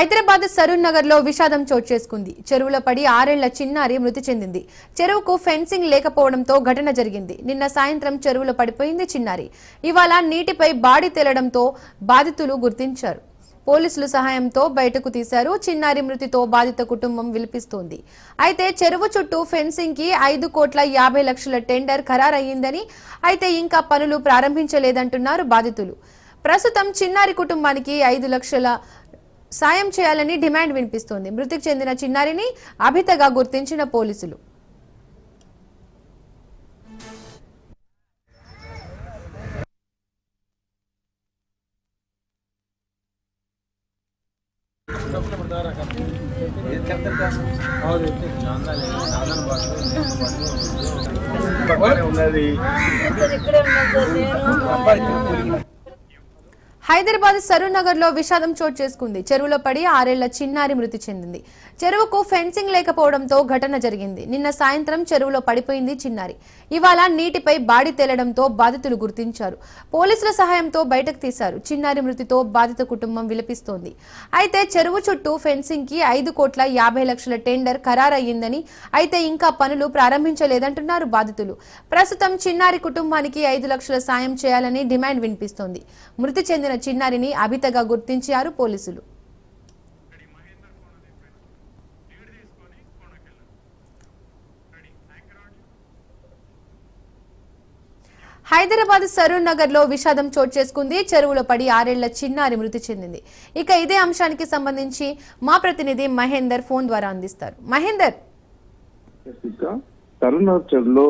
హైదరాబాద్ సరూన్ నగర్లో విషాదం చోటు చేసుకుంది. చెరువులో పడి ఆరేళ్ళ చిన్నారి మృతి చెందింది. చెరువుకు ఫెన్సింగ్ లేకపోవడంతో ఘటన జరిగింది. నిన్న సాయంత్రం చెరువులో పడిపోయింది చిన్నారి. ఇవాళ నీటిపై బాడి తేలడంతో బాధితులు గుర్తించారు. పోలీసులు సహాయంతో బయటకు తీశారు. చిన్నారి మృతితో బాధిత కుటుంబం విలిపిస్తోంది. అయితే చెరువు చుట్టూ ఫెన్సింగ్కి ఐదు కోట్ల యాభై లక్షల టెండర్ ఖరారయ్యిందని అయితే ఇంకా పనులు ప్రారంభించలేదంటున్నారు బాధితులు. ప్రస్తుతం చిన్నారి కుటుంబానికి ఐదు లక్షల సాయం చేయాలని డిమాండ్ వినిపిస్తోంది. మృతికి చెందిన చిన్నారిని అభితగా గుర్తించిన పోలీసులు. ఉన్నది హైదరాబాద్ సరూనగర్ నగర్లో విషాదం చోటు చేసుకుంది. చెరువులో పడి ఆరేళ్ళ చిన్నారి మృతి చెందింది. చెరువుకు ఫెన్సింగ్ లేకపోవడంతో ఘటన జరిగింది. నిన్న సాయంత్రం చెరువులో పడిపోయింది చిన్నారి. ఇవాళ నీటిపై బాడి తేలడంతో బాధితులు గుర్తించారు. పోలీసుల సహాయంతో బయటకు తీశారు. చిన్నారి మృతితో బాధిత కుటుంబం విలపిస్తోంది. అయితే చెరువు చుట్టూ ఫెన్సింగ్కి ఐదు కోట్ల యాభై లక్షల టెండర్ ఖరారయ్యిందని అయితే ఇంకా పనులు ప్రారంభించలేదంటున్నారు బాధితులు. ప్రస్తుతం చిన్నారి కుటుంబానికి ఐదు లక్షల సాయం చేయాలని డిమాండ్ వినిపిస్తోంది. మృతి చెందిన చెందిన చిన్నారిని అభితగా గుర్తించారు పోలీసులు. హైదరాబాద్ సరూర్ నగర్లో విషాదం చోటు చేసుకుంది. చెరువులో పడి ఆరేళ్ళ చిన్నారి మృతి చెందింది. ఇక ఇదే అంశానికి సంబంధించి మా ప్రతినిధి మహేందర్ ఫోన్ ద్వారా అందిస్తారు. మహేందర్. సరూర్ నగర్ చెరువులో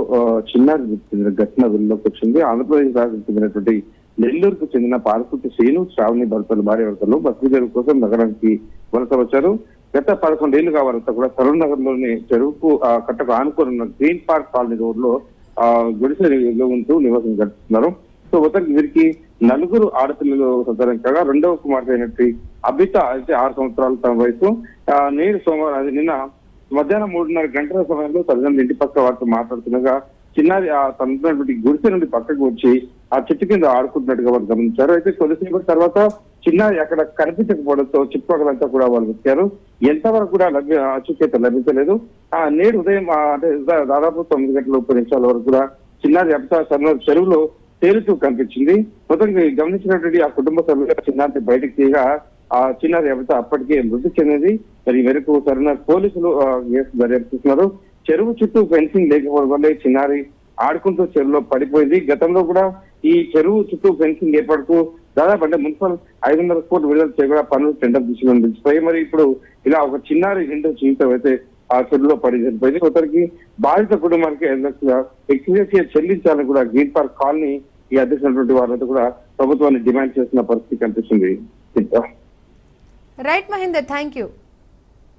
చిన్నారి మృతి చెందిన ఘటన వెలుగులోకి వచ్చింది. ఆంధ్రప్రదేశ్ రాష్ట్రం చెందినటువంటి నెల్లూరుకు చెందిన పాలకుర్తి శ్రీను శ్రావణి భర్తలు భార్య భర్తలు బస్సు కోసం నగరానికి వలస వచ్చారు. గత పదకొండేళ్ళుగా వారంతా కూడా తరుణ్ నగర్లోని చెరువుకు కట్టకు ఆనుకోని ఉన్న గ్రీన్ పార్క్ కాలనీ రోడ్లో ఆ, గుడిసెలో ఉంటూ నివాసం గడుపుతున్నారు. సో మొత్తానికి వీరికి నలుగురు ఆడపిల్లలు సంతానం కాగా రెండవ కుమార్తె అయినట్టు అభిత అయితే ఆరు సంవత్సరాల తన వయసు. నేను నేడు సోమవారం అది నిన్న మధ్యాహ్నం మూడున్నర గంటల సమయంలో తల్లిదండ్రులు ఇంటి పక్క వారితో మాట్లాడుతుండగా చిన్నారి ఆ తనటువంటి గుడిసె నుండి పక్కకు వచ్చి ఆ చెట్టు కింద ఆడుకుంటున్నట్టుగా వారు గమనించారు. అయితే కొద్దిసేపటి తర్వాత చిన్నారి అక్కడ కనిపించకపోవడంతో చుట్టుపక్కలంతా కూడా వాళ్ళు వచ్చారు ఎంతవరకు కూడా లభ్య అచుకేత లభించలేదు. ఆ నేడు ఉదయం అంటే దాదాపు తొమ్మిది గంటల ముప్పై నిమిషాల వరకు కూడా చిన్నారి అభితా చెరువులో తేలుతూ కనిపించింది. మొత్తం గమనించినటువంటి ఆ కుటుంబ సభ్యులు చిన్నారి బయటకు తీయగా ఆ చిన్నారి అభిత అప్పటికే మృతి చెందింది. మరి మేరకు సరైన పోలీసులు దర్యాప్తు చేస్తున్నారు. చెరువు చుట్టూ ఫెన్సింగ్ లేకపోవడం వల్లే చిన్నారి ఆడుకుంటూ చెరువులో పడిపోయింది. గతంలో కూడా ఈ చెరువు చుట్టూ ఫెన్సింగ్ ఏర్పాటుకు దాదాపు అంటే మున్సిపల్ ఐదు వందల కోట్లు విడుదల చేయగా పనులు టెండర్ తీసుకుని నిలిచిపోయి మరి ఇప్పుడు ఇలా ఒక చిన్నారి ఇంటో జీవితం అయితే ఆ చెరువులో పడి చనిపోయింది. ఒకరికి బాధిత కుటుంబానికి ఐదు లక్షల ఎక్స్గ్రేషియా చెల్లించాలని కూడా గ్రీన్ పార్క్ కాలనీ ఈ అధ్యక్షులైనటువంటి వారంతా కూడా ప్రభుత్వాన్ని డిమాండ్ చేస్తున్న పరిస్థితి కనిపిస్తుంది. Right Mahender thank you